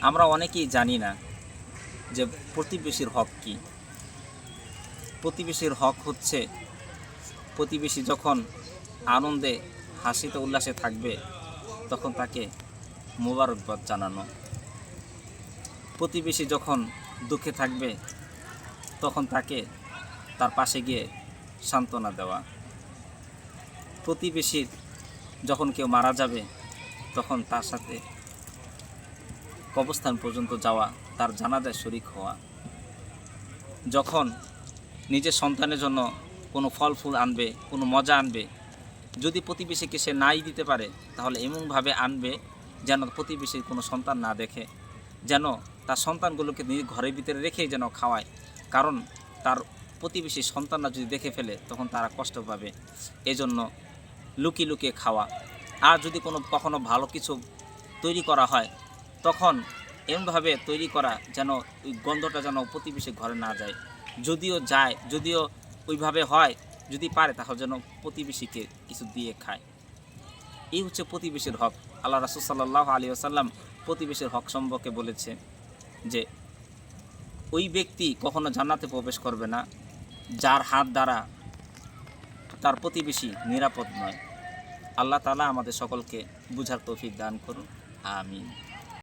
আমরা অনেকেই জানি না যে প্রতিবেশীর হক কী। প্রতিবেশীর হক হচ্ছে, প্রতিবেশী যখন আনন্দে, হাসিতে, উল্লাসে থাকবে, তখন তাকে মোবারকবাদ জানানো। প্রতিবেশী যখন দুঃখে থাকবে, তখন তাকে তার পাশে গিয়ে সান্ত্বনা দেওয়া। প্রতিবেশীর যখন কেউ মারা যাবে, তখন তার সাথে কবস্থান পর্যন্ত যাওয়া, তার জানাজায় শরিক হওয়া। যখন নিজের সন্তানের জন্য কোনো ফল ফুল আনবে, কোনো মজা আনবে, যদি প্রতিবেশীকে সে নাই দিতে পারে, তাহলে এমনভাবে আনবে যেন প্রতিবেশীর কোনো সন্তান না দেখে, যেন তার সন্তানগুলোকে নিজের ঘরের ভিতরে রেখেই যেন খাওয়ায়। কারণ তার প্রতিবেশী সন্তানরা যদি দেখে ফেলে, তখন তারা কষ্ট পাবে। এজন্য লুকিয়ে লুকিয়ে খাওয়া। আর যদি কোনো কখনো ভালো কিছু তৈরি করা হয় তখন এমনভাবে তৈরি করা যেন ওই গন্ধটা যেন প্রতিবেশী ঘরে না যায়। যদিও যায়, যদিও ওইভাবে হয়, যদি পারে তাহলে যেন প্রতিবেশীকে কিছু দিয়ে খায়। এই হচ্ছে প্রতিবেশীর হক। আল্লাহ রাসুল সাল্লাহ আলী আসাল্লাম প্রতিবেশীর হক সম্পর্কে বলেছে যে, ওই ব্যক্তি কখনো জান্নাতে প্রবেশ করবে না যার হাত দ্বারা তার প্রতিবেশী নিরাপদ নয়। আল্লাহ তালা আমাদের সকলকে বুঝার তৌফিক দান করুন। আমিন।